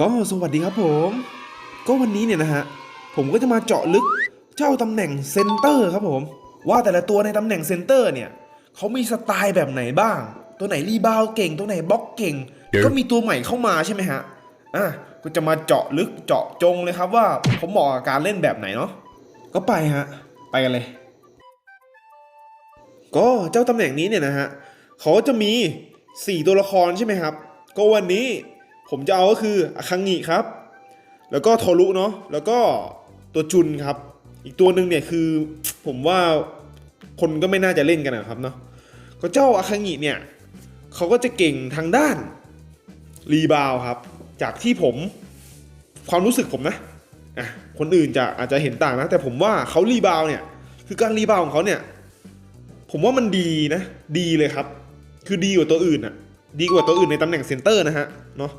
ก็สวัสดีครับผม ก็วันนี้เนี่ยนะฮะ ผมก็จะมาเจาะลึกเจ้าตำแหน่งเซนเตอร์ครับผม ว่าแต่ละตัวในตำแหน่งเซนเตอร์เนี่ยเขามีสไตล์แบบไหนบ้าง ตัวไหนรีบาวด์เก่ง ตัวไหนบล็อกเก่ง ก็มีตัวใหม่เข้ามาใช่ไหมฮะอะก็จะมาเจาะลึกเจาะจงเลยครับว่าผมเหมาะกับการเล่นแบบไหนเนาะก็ไปฮะ ไปกันเลย ก็เจ้าตำแหน่งนี้เนี่ยนะฮะเขาจะมี 4 ตัวละครใช่ไหมครับ ก็วันนี้ ผมจะเอาก็คืออคังงิครับ แล้วก็โทรุเนาะแล้วก็ตัวจุนครับ อีกตัวหนึ่งเนี่ยคือผมว่าคนก็ไม่น่าจะเล่นกันนะครับเนาะก็เจ้าอาคังงิเนี่ยเขาก็จะเก่งทางด้านรีบาวครับ จากที่ผมความรู้สึกผมนะอะคนอื่นจะอาจจะเห็นต่างนะ แต่ผมว่าเขารีบาวเนี่ยคือการรีบาวของเขาเนี่ยผมว่ามันดีนะ ดีเลยครับ คือดีกว่าตัวอื่นอะดีกว่าตัวอื่นในตำแหน่งเซนเตอร์นะฮะเนาะ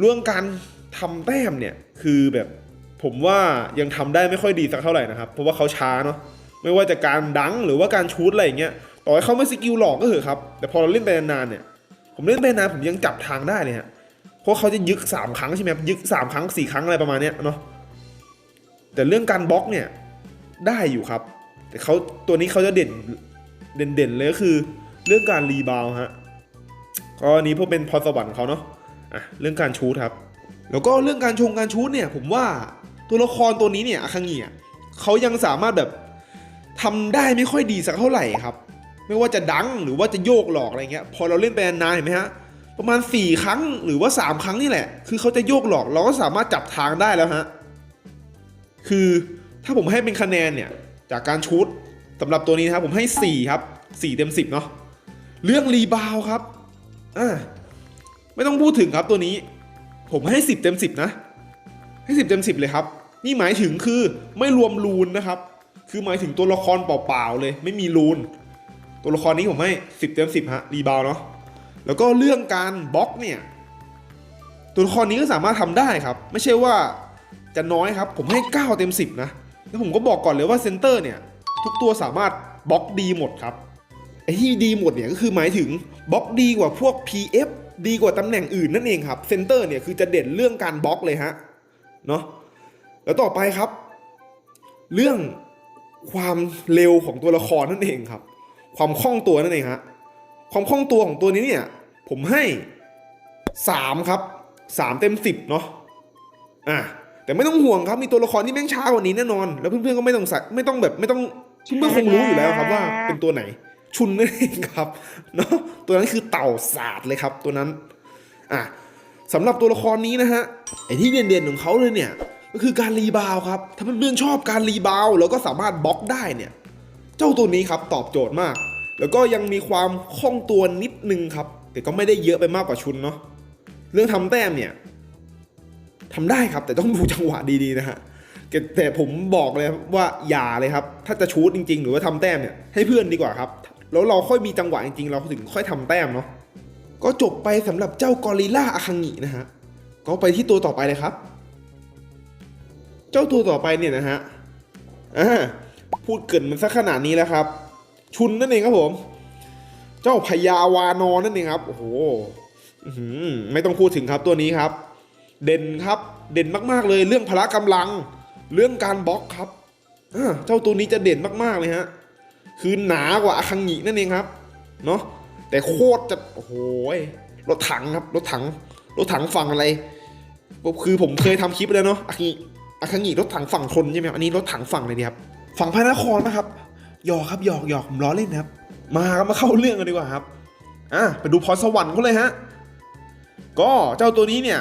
เรื่องการทำแต้มเนี่ยคือแบบผมว่ายังทำได้ไม่ค่อยดีสักเท่าไหร่นะครับ เพราะว่าเขาช้าเนาะไม่ว่าจะการดังหรือว่าการชูดอะไรอย่างเงี้ยต่อให้เขาไม่สกิลหลอกก็เถอะครับ แต่พอเราเล่นไปนานๆเนี่ย ผมเล่นไปนานผมยังจับทางได้เลยฮะเพราะเขาจะยึกสามครั้งใช่ไหมยึกสามครั้งสี่ครั้งอะไรประมาณเนี้ยเนาะแต่เรื่องการบล็อกเนี่ยได้อยู่ครับ แต่เขาตัวนี้เขาจะเด่นเด่นๆเลยก็คือ เรื่องการรีบาวฮะก็อันนี้พวกเป็นพรสวรรค์เขาเนาะ อะเรื่องการชูดครับ แล้วก็เรื่องการชงการชูดเนี่ยผมว่าตัวละครตัวนี้เนี่ยอาคังเงียเขายังสามารถแบบทำได้ไม่ค่อยดีสักเท่าไหร่ครับ ไม่ว่าจะดังหรือว่าจะโยกหลอกอะไรเงี้ยพอเราเล่นไปนานเห็นไหมฮะประมาณ 4 ครั้งหรือว่า 3 ครั้งนี่แหละ คือเขาจะโยกหลอกเราก็สามารถจับทางได้แล้วฮะคือถ้าผมให้เป็นคะแนนเนี่ยจากการชูดสำหรับตัวนี้นะครับผมให้ 4 ครับ 4 เต็ม 10 เนาะเรื่องรีบาวด์ครับอ่า ไม่ต้องพูดถึงครับตัวนี้ ผมให้ 10 เต็ม 10 นะ ให้ 10 เต็ม 10 เลยครับ นี่หมายถึงคือไม่รวมรูนนะครับ คือหมายถึงตัวละครเปล่าๆเลย ไม่มีรูน ตัวละครนี้ผมให้ 10 เต็ม 10 ฮะ รีบาวเนาะ แล้วก็เรื่องการบล็อกเนี่ย ตัวละครนี้ก็สามารถทำได้ครับ ไม่ใช่ว่าจะน้อยครับ ผมให้ 9 เต็ม 10 นะ แล้วผมก็บอกก่อนเลยว่าเซนเตอร์เนี่ย ทุกตัวสามารถบล็อกดีหมดครับไอ้ที่ดีหมดเนี่ยก็คือหมายถึงบล็อกดีกว่าพวก PF ดีกว่าตำแหน่งอื่นนั่นเองครับเซนเตอร์เนี่ยคือจะเด่นเรื่องการบล็อกเลยฮะเนาะแล้วต่อไปครับ เรื่องความเร็วของตัวละครนั่นเองครับ ความคล่องตัวนั่นเองฮะความคล่องตัวของตัวนี้เนี่ย ผมให้สามครับสามเต็มสิบเนาะอะแต่ไม่ต้องห่วงครับมีตัวละครที่แม่งช้ากว่านี้แน่นอน แล้วเพื่อนๆก็ไม่ต้องใส่ไม่ต้องแบบไม่ต้องเพื่อนๆคงรู้อยู่แล้วครับว่าเป็นตัวไหน ชุนนั่นเองครับเนาะตัวนั้นคือเต่าศาสตร์เลยครับตัวนั้นอะสำหรับตัวละครนี้นะฮะไอที่เด่นๆของเขาเลยเนี่ยก็คือการรีบาวครับถ้าเพื่อนๆชอบการรีบาวแล้วก็สามารถบล็อกได้เนี่ยเจ้าตัวนี้ครับตอบโจทย์มาก แล้วก็ยังมีความคล่องตัวนิดนึงครับ แต่ก็ไม่ได้เยอะไปมากกว่าชุนเนาะเรื่องทำแต้มเนี่ยทำได้ครับแต่ต้องดูจังหวะดีๆนะฮะแต่ผมบอกเลยว่าอย่าเลยครับ ถ้าจะชูดจริง ๆ หรือว่าทำแต้มเนี่ยให้เพื่อนดีกว่าครับ แล้วเราค่อยมีจังหวะจริงๆ เราถึงค่อยทำแต้มเนาะก็จบไปสำหรับเจ้ากอริลล่าอาคังินะฮะก็ไปที่ตัวต่อไปเลยครับ เจ้าตัวต่อไปเนี่ยนะฮะอ่าพูดเกินมันสักขนาดนี้แล้วครับ ชุนนั่นเองครับผม เจ้าพญาวานอนนั่นเองครับโอ้โหไม่ต้องพูดถึงครับตัวนี้ครับ เด่นครับเด่นมากๆเลย เรื่องพละกำลัง เรื่องการบล็อกครับอ่าเจ้าตัวนี้จะเด่นมากๆเลยฮะ คือหนากว่าอาคังงินั่นเองครับ เนาะแต่โคตรจะโอ้โหรถถังครับ รถถัง รถถังฝั่งอะไร คือผมเคยทำคลิปแล้วเนาะอาคังงิอาคังงิรถถังฝั่งทนใช่ไหมอันนี้รถถังฝั่งอะไรดีครับฝั่งพระนครนะครับหยอกครับหยอกหยอกผมล้อเล่นนะครับ มาครับมาเข้าเรื่องกันดีกว่าครับอะไปดูพรสวรรค์เขาเลยฮะก็เจ้าตัวนี้เนี่ย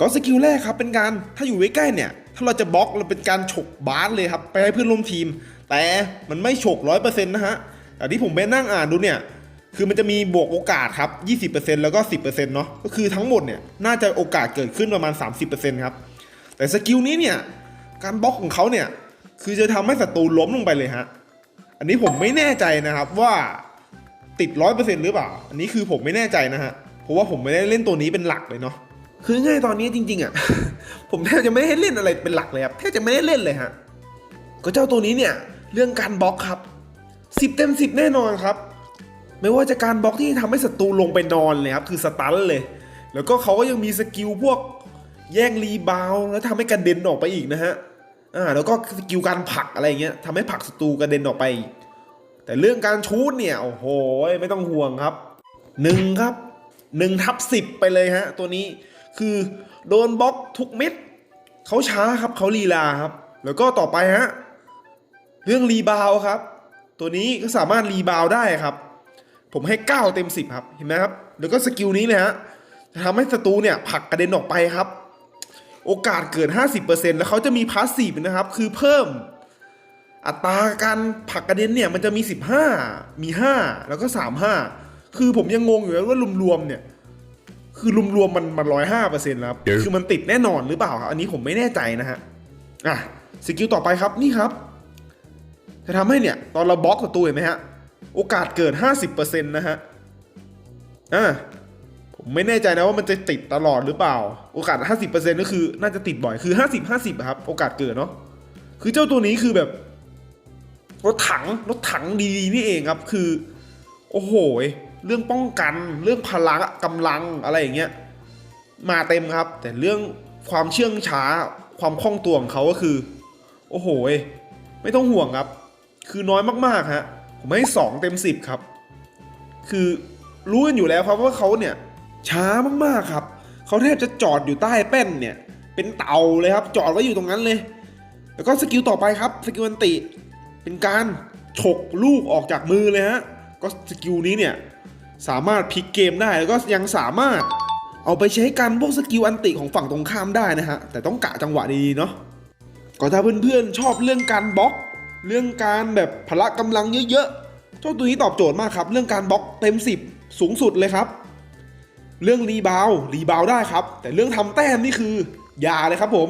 ก็สกิลแรกครับเป็นการถ้าอยู่ใกล้ๆเนี่ย ถ้าเราจะบล็อกเราเป็นการฉกบาสเลยครับ ไปให้เพื่อนร่วมทีม แต่มันไม่ฉกร้อยเปอร์เซ็นต์นะฮะแต่ที่ผมไปนั่งอ่านดูเนี่ย คือมันจะมีบวกโอกาสครับ 20%แล้วก็ 10%เนาะ ก็คือทั้งหมดเนี่ย น่าจะโอกาสเกิดขึ้นประมาณ 30%ครับ แต่สกิลนี้เนี่ย การบล็อกของเขาเนี่ย คือจะทำให้ศัตรูล้มลงไปเลยฮะ อันนี้ผมไม่แน่ใจนะครับว่าติดร้อยเปอร์เซ็นต์หรือเปล่า อันนี้คือผมไม่แน่ใจนะฮะ เพราะว่าผมไม่ได้เล่นตัวนี้เป็นหลักเลยเนาะ คือง่ายตอนนี้จริง ๆอะ ผมแทบจะไม่ได้เล่นอะไรเป็นหลักเลยครับ แทบจะไม่ได้เล่นเลยฮะ ก็เจ้าตัวนี้เนี่ย เรื่องการบล็อกครับสิบเต็มสิบแน่นอนครับ ไม่ว่าจะการบล็อกที่ทำให้ศัตรูลงไปนอนเลยครับ คือสตันเลย แล้วก็เขาก็ยังมีสกิลพวกแย่งรีบาวแล้วทำให้กระเด็นออกไปอีกนะฮะอ่าแล้วก็สกิลการผลักอะไรเงี้ยทำให้ผลักศัตรูกระเด็นออกไป แต่เรื่องการชูดเนี่ยโอ้โหไม่ต้องห่วงครับหนึ่งครับหนึ่งทับสิบไปเลยฮะ ตัวนี้คือโดนบล็อกทุกเม็ดเขาช้าครับเขาลีลาครับ แล้วก็ต่อไปฮะ เรื่องรีบาวครับ ตัวนี้ก็สามารถรีบาวได้ครับ ผมให้ 9 เต็ม 10 ครับ เห็นไหมครับ แล้วก็สกิลนี้เลยฮะจะทำให้ศัตรูเนี่ยผลักกระเด็นออกไปครับ โอกาสเกิด 50%แล้วเขาจะมีพาสซีฟนะครับ คือเพิ่ม อัตราการผลักกระเด็นเนี่ยมันจะมี 15 มี 5 แล้วก็ 35 คือผมยังงงอยู่เลยว่ารวมๆเนี่ยคือรวมๆมันมันร้อยห้าเปอร์เซ็นต์ครับ คือมันติดแน่นอนหรือเปล่าครับ อันนี้ผมไม่แน่ใจนะฮะ อะ สกิลต่อไปครับ นี่ครับ จะทำให้เนี่ย ตอนเราบล็อกศัตรูเห็นไหมฮะ โอกาสเกิด 50%นะฮะ อ่าผมไม่แน่ใจนะว่ามันจะติดตลอดหรือเปล่า โอกาส 50%ก็คือน่าจะติดบ่อยคือ 50 50อะครับ โอกาสเกิดเนาะคือเจ้าตัวนี้คือแบบ รถถังรถถังดีๆนี่เองครับ คือ โอ้โหเรื่องป้องกันเรื่องพละกำลังอะไรอย่างเงี้ยมาเต็มครับ แต่เรื่องความเชื่องช้าความคล่องตัวของเขาก็คือ โอ้โหไม่ต้องห่วงครับ คือน้อยมากๆฮะผมให้สองเต็มสิบครับ คือรู้กันอยู่แล้วครับว่าเขาเนี่ยช้ามากๆครับเขาแทบจะจอดอยู่ใต้แป้นเนี่ย เป็นเต่าเลยครับ จอดไว้อยู่ตรงนั้นเลย แล้วก็สกิลต่อไปครับสกิลอันติ เป็นการฉกลูกออกจากมือเลยฮะก็สกิลนี้เนี่ยสามารถพลิกเกมได้แล้วก็ยังสามารถเอาไปใช้กันพวกสกิลอันติของฝั่งตรงข้ามได้นะฮะแต่ต้องกะจังหวะดีๆเนาะก็ถ้าเพื่อนๆชอบเรื่องการบล็อก เรื่องการแบบพละกำลังเยอะๆ เจ้าตัวนี้ตอบโจทย์มากครับ เรื่องการบล็อกเต็ม 10 สูงสุดเลยครับ เรื่องรีบาวรีบาวได้ครับ แต่เรื่องทำแต้มนี่คือ อย่าเลยครับผม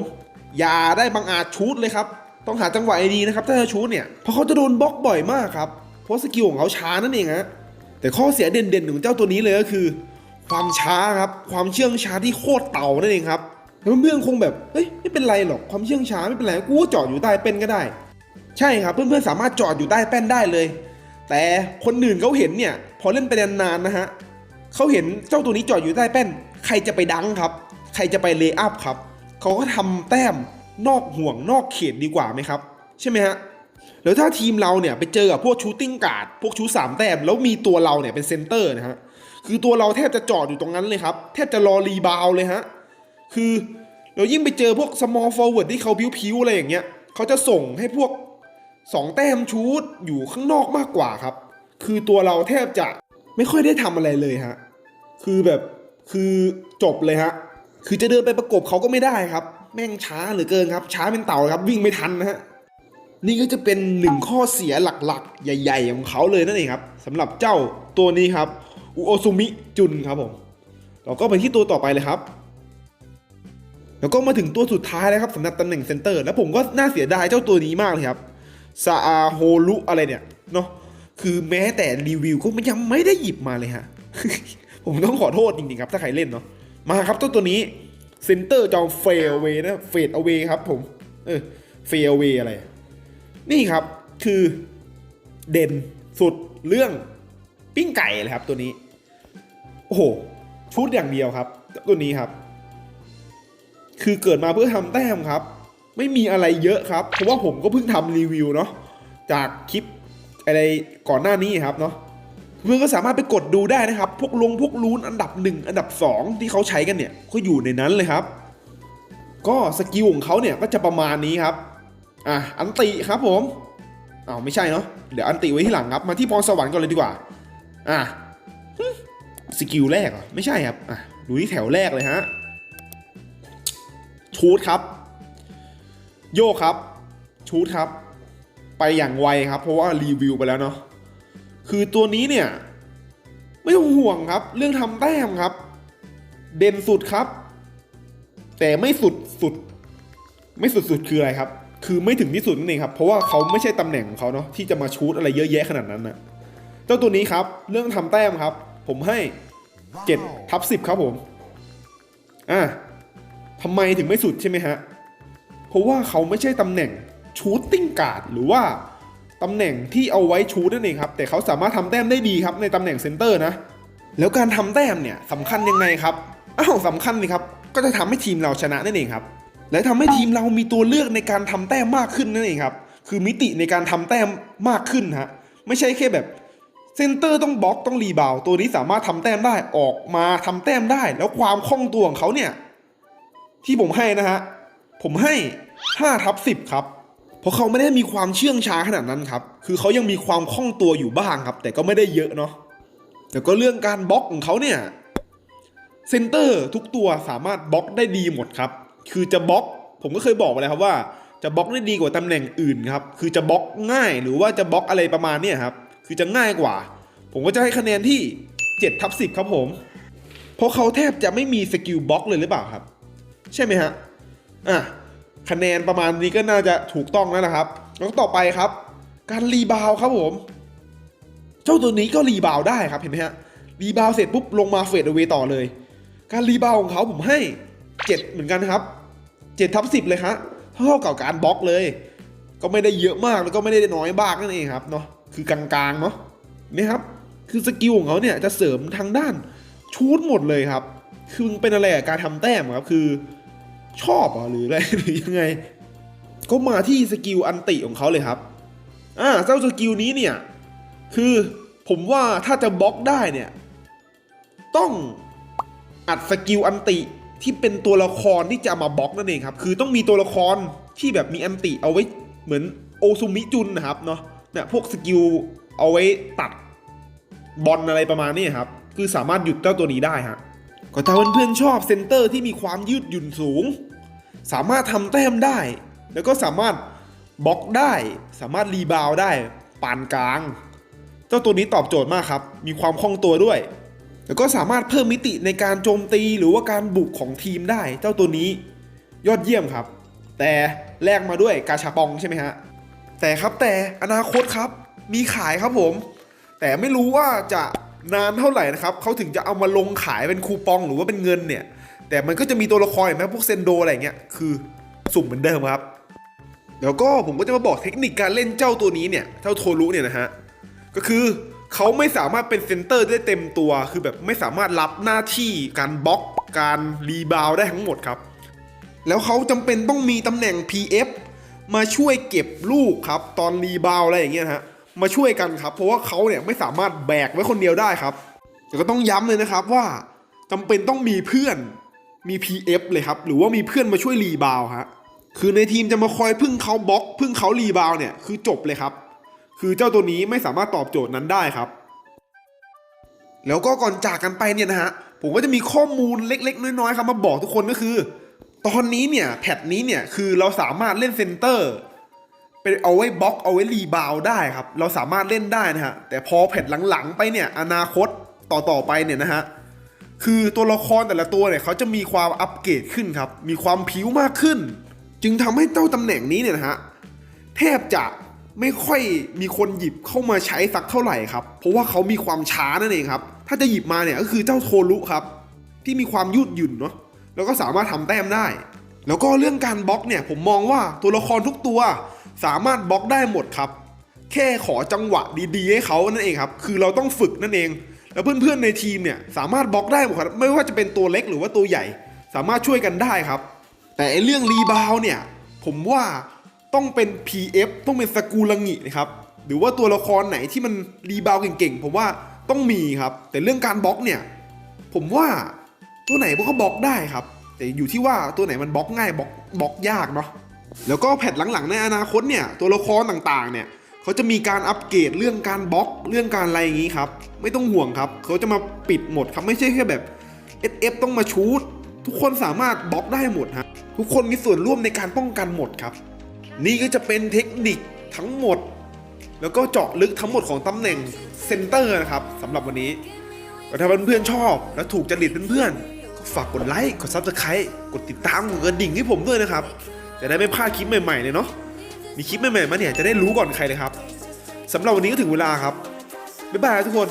อย่าได้บังอาจชูดเลยครับ ต้องหาจังหวะดีนะครับ ถ้าจะชูดเนี่ย เพราะเขาจะโดนบล็อกบ่อยมากครับ เพราะสกิลของเขาช้านั่นเองฮะ แต่ข้อเสียเด่นๆของเจ้าตัวนี้เลยก็คือ ความช้าครับ ความเชื่องช้าที่โคตรเต่านั่นเองครับเพื่อนๆคงแบบ เฮ้ยไม่เป็นไรหรอก ความเชื่องช้าไม่เป็นไร กูก็จอดอยู่ใต้เป็นก็ได้ ใช่ครับเพื่อนๆสามารถจอดอยู่ใต้แป้นได้เลย แต่คนอื่นเขาเห็นเนี่ย พอเล่นไปนานๆนะฮะเขาเห็นเจ้าตัวนี้จอดอยู่ใต้แป้น ใครจะไปดังครับ ใครจะไปเลย์อัพครับเขาก็ทำแต้มนอกห่วงนอกเขตดีกว่าไหมครับ ใช่ไหมฮะแล้วถ้าทีมเราเนี่ยไปเจอกับพวกชูตติ้งการ์ดพวกชูสามแต้มแล้วมีตัวเราเนี่ยเป็นเซนเตอร์นะฮะคือตัวเราแทบจะจอดอยู่ตรงนั้นเลยครับ แทบจะรอรีบาวเลยฮะคือเรายิ่งไปเจอพวก small forward ที่เขาพิ้วๆอะไรอย่างเงี้ยเขาจะส่งให้พวก สองแต้มชูดอยู่ข้างนอกมากกว่าครับ คือตัวเราแทบจะไม่ค่อยได้ทำอะไรเลยฮะ คือแบบคือจบเลยฮะ คือจะเดินไปประกบเขาก็ไม่ได้ครับ แม่งช้าเหลือเกินครับ ช้าเป็นเต่าครับวิ่งไม่ทันนะฮะ นี่ก็จะเป็นหนึ่งข้อเสียหลักๆ ใหญ่ ๆ ของเขาเลยนั่นเองครับสำหรับเจ้าตัวนี้ครับอุโอซุมิจุนครับผมเราก็ไปที่ตัวต่อไปเลยครับ แล้วก็มาถึงตัวสุดท้ายแล้วครับสำหรับตำแหน่งเซนเตอร์ แล้วผมก็น่าเสียดายเจ้าตัวนี้มากเลยครับ ซาอาโฮลุอะไรเนี่ยเนาะคือแม้แต่รีวิวก็ยังไม่ได้หยิบมาเลยฮะ ผมต้องขอโทษจริงๆครับ ถ้าใครเล่นเนาะมาครับเจ้าตัวนี้เซนเตอร์จอมเฟลเวนะเฟดเอาเวครับผม เออเฟลเวอะไร นี่ครับคือเด่นสุดเรื่องปิ้งไก่เลยครับตัวนี้ โอ้โห ชุดอย่างเดียวครับ ตัวนี้ครับ คือเกิดมาเพื่อทำแต้มครับ ไม่มีอะไรเยอะครับ เพราะว่าผมก็เพิ่งทำรีวิวเนาะจากคลิปอะไรก่อนหน้านี้ครับเนาะเพื่อนก็สามารถไปกดดูได้นะครับ พวกลงพวกลูนอันดับ 1 อันดับ 2 ที่เขาใช้กันเนี่ยก็อยู่ในนั้นเลยครับ ก็สกิลของเขาเนี่ยก็จะประมาณนี้ครับอะอันติครับผมอ้าวไม่ใช่เนาะเดี๋ยวอันติไว้ที่หลังครับมาที่พรสวรรค์ก่อนเลยดีกว่าอะสกิลแรกเหรอไม่ใช่ครับอะดูที่แถวแรกเลยฮะชูดครับ โยกครับ ชูดครับ ไปอย่างไวครับ เพราะว่ารีวิวไปแล้วเนาะคือตัวนี้เนี่ย ไม่ต้องห่วงครับ เรื่องทำแต้มครับ เด่นสุดครับ แต่ไม่สุดสุด ไม่สุดสุดคืออะไรครับ คือไม่ถึงที่สุดนั่นเองครับ เพราะว่าเขาไม่ใช่ตำแหน่งของเขาเนาะที่จะมาชูดอะไรเยอะแยะขนาดนั้นนะเจ้าตัวนี้ครับ เรื่องทำแต้มครับ ผมให้7ทับ10 ครับผมอะทำไมถึงไม่สุดใช่ไหมฮะ เพราะว่าเขาไม่ใช่ตำแหน่งชูตติ้งการ์ดหรือว่าตำแหน่งที่เอาไว้ชูตนั่นเองครับ แต่เขาสามารถทำแต้มได้ดีครับในตำแหน่งเซนเตอร์นะ แล้วการทำแต้มเนี่ยสำคัญยังไงครับอ้าวสำคัญนี่ครับ ก็จะทำให้ทีมเราชนะนั่นเองครับ และทำให้ทีมเรามีตัวเลือกในการทำแต้มมากขึ้นนั่นเองครับ คือมิติในการทำแต้มมากขึ้นฮะ ไม่ใช่แค่แบบเซนเตอร์ต้องบล็อกต้องรีบาวตัวนี้สามารถทำแต้มได้ออกมาทำแต้มได้ แล้วความคล่องตัวของเขาเนี่ยที่ผมให้นะฮะ ผมให้5ทับ10 ครับ เพราะเขาไม่ได้มีความเชื่องช้าขนาดนั้นครับ คือเขายังมีความคล่องตัวอยู่บ้างครับ แต่ก็ไม่ได้เยอะเนาะแต่ก็เรื่องการบล็อกของเขาเนี่ยเซนเตอร์ทุกตัวสามารถบล็อกได้ดีหมดครับ คือจะบล็อก ผมก็เคยบอกไปแล้วครับว่า จะบล็อกได้ดีกว่าตำแหน่งอื่นครับ คือจะบล็อกง่ายหรือว่าจะบล็อกอะไรประมาณเนี้ยครับ คือจะง่ายกว่า ผมก็จะให้คะแนนที่7ทับ10 ครับผม เพราะเขาแทบจะไม่มีสกิลบล็อกเลยหรือเปล่าครับ ใช่ไหมฮะ อะคะแนนประมาณนี้ก็น่าจะถูกต้องแล้วนะครับ แล้วต่อไปครับ การรีบาวครับผม เจ้าตัวนี้ก็รีบาวได้ครับเห็นไหมฮะรีบาวเสร็จปุ๊บลงมาเฟดเอาไว้ต่อเลย การรีบาวของเขาผมให้ 7 เหมือนกันครับ7ทับ10 เลยฮะเท่ากับการบล็อกเลย ก็ไม่ได้เยอะมากแล้วก็ไม่ได้น้อยบ้างนั่นเองครับเนาะคือกลางๆเนาะนี่ครับคือสกิลของเขาเนี่ยจะเสริมทางด้านชูดหมดเลยครับ คือเป็นอะไรกับการทำแต้มครับคือ ชอบหรอหรืออะไรหรือยังไง ก็มาที่สกิลอันติของเขาเลยครับ อ่าเจ้าสกิลนี้เนี่ย คือผมว่าถ้าจะบล็อกได้เนี่ย ต้องอัดสกิลอันติที่เป็นตัวละครที่จะมาบล็อกนั่นเองครับ คือต้องมีตัวละครที่แบบมีอันติเอาไว้เหมือนโอซุมิจุนนะครับเนาะเนี่ยพวกสกิลเอาไว้ตัดบอลอะไรประมาณนี้ครับ คือสามารถหยุดเจ้าตัวนี้ได้ฮะ ก็ถ้าเพื่อนๆชอบเซนเตอร์ที่มีความยืดหยุ่นสูง สามารถทำแต้มได้ แล้วก็สามารถบล็อกได้ สามารถรีบาวด์ได้ปานกลาง เจ้าตัวนี้ตอบโจทย์มากครับ มีความคล่องตัวด้วย แล้วก็สามารถเพิ่มมิติในการโจมตีหรือว่าการบุกของทีมได้ เจ้าตัวนี้ยอดเยี่ยมครับ แต่แลกมาด้วยกาชาปองใช่ไหมฮะแต่ครับแต่อนาคตครับมีขายครับผม แต่ไม่รู้ว่าจะ นานเท่าไหร่นะครับเขาถึงจะเอามาลงขายเป็นคูปองหรือว่าเป็นเงินเนี่ย แต่มันก็จะมีตัวละครเห็นไหมพวกเซนโดอะไรเงี้ยคือสุ่มเหมือนเดิมครับ แล้วก็ผมก็จะมาบอกเทคนิคการเล่นเจ้าตัวนี้เนี่ยเจ้าโทรุเนี่ยนะฮะก็คือเขาไม่สามารถเป็นเซนเตอร์ได้เต็มตัว คือแบบไม่สามารถรับหน้าที่การบล็อกการรีบาวได้ทั้งหมดครับ แล้วเขาจำเป็นต้องมีตำแหน่ง PF มาช่วยเก็บลูกครับ ตอนรีบาวอะไรอย่างเงี้ยฮะ มาช่วยกันครับ เพราะว่าเขาเนี่ยไม่สามารถแบกไว้คนเดียวได้ครับ แต่ก็ต้องย้ำเลยนะครับว่าจำเป็นต้องมีเพื่อนมี PF เลยครับ หรือว่ามีเพื่อนมาช่วยรีบาวฮะคือในทีมจะมาคอยพึ่งเขาบล็อก พึ่งเขารีบาวเนี่ยคือจบเลยครับ คือเจ้าตัวนี้ไม่สามารถตอบโจทย์นั้นได้ครับ แล้วก็ก่อนจากกันไปเนี่ยนะฮะผมก็จะมีข้อมูลเล็ก ๆ น้อยๆครับมาบอกทุกคนก็คือ ตอนนี้เนี่ยแพทนี้เนี่ยคือเราสามารถเล่นเซนเตอร์ เป็นเอาไว้บล็อกเอาไว้รีบาวได้ครับ เราสามารถเล่นได้นะฮะ แต่พอแพทหลังๆ ไปเนี่ยอนาคตต่อๆไปเนี่ยนะฮะคือตัวละครแต่ละตัวเนี่ยเขาจะมีความอัปเกรดขึ้นครับ มีความผิวมากขึ้น จึงทำให้เจ้าตำแหน่งนี้เนี่ยนะฮะแทบจะไม่ค่อยมีคนหยิบเข้ามาใช้สักเท่าไหร่ครับ เพราะว่าเขามีความช้านั่นเองครับ ถ้าจะหยิบมาเนี่ยก็คือเจ้าโทรุครับ ที่มีความยืดหยุ่นเนาะแล้วก็สามารถทำแต้มได้ แล้วก็เรื่องการบล็อกเนี่ยผมมองว่าตัวละครทุกตัว สามารถบล็อกได้หมดครับ แค่ขอจังหวะดีๆให้เขานั่นเองครับ คือเราต้องฝึกนั่นเอง แล้วเพื่อนๆในทีมเนี่ยสามารถบล็อกได้หมดครับ ไม่ว่าจะเป็นตัวเล็กหรือว่าตัวใหญ่ สามารถช่วยกันได้ครับ แต่ไอเรื่องรีบาวเนี่ย ผมว่าต้องเป็น PF ต้องเป็นสกูลังินะครับ หรือว่าตัวละครไหนที่มันรีบาวเก่งๆ ผมว่าต้องมีครับ แต่เรื่องการบล็อกเนี่ย ผมว่าตัวไหนมันก็บล็อกได้ครับ แต่อยู่ที่ว่าตัวไหนมันบล็อกง่ายบล็อกบล็อกยากเนาะ แล้วก็แพทหลังๆในอนาคตเนี่ยตัวละครต่างๆเนี่ยเขาจะมีการอัปเกรดเรื่องการบล็อกเรื่องการอะไรอย่างนี้ครับ ไม่ต้องห่วงครับ เขาจะมาปิดหมดครับไม่ใช่แค่แบบ SF ต้องมาชูดทุกคนสามารถบล็อกได้หมดฮะทุกคนมีส่วนร่วมในการป้องกันหมดครับ นี่ก็จะเป็นเทคนิคทั้งหมด แล้วก็เจาะลึกทั้งหมดของตำแหน่งเซนเตอร์นะครับสำหรับวันนี้ถ้าเพื่อนๆชอบ และถูกจริตเพื่อนๆก็ฝากกดไลค์กดซับสไครต์กดติดตามกดกระดิ่งให้ผมด้วยนะครับ จะได้ไม่พลาดคลิปใหม่ๆเลยเนาะมีคลิปใหม่ๆมาเนี่ยจะได้รู้ก่อนใครเลยครับสำหรับวันนี้ก็ถึงเวลาครับบ๊ายบายทุกคน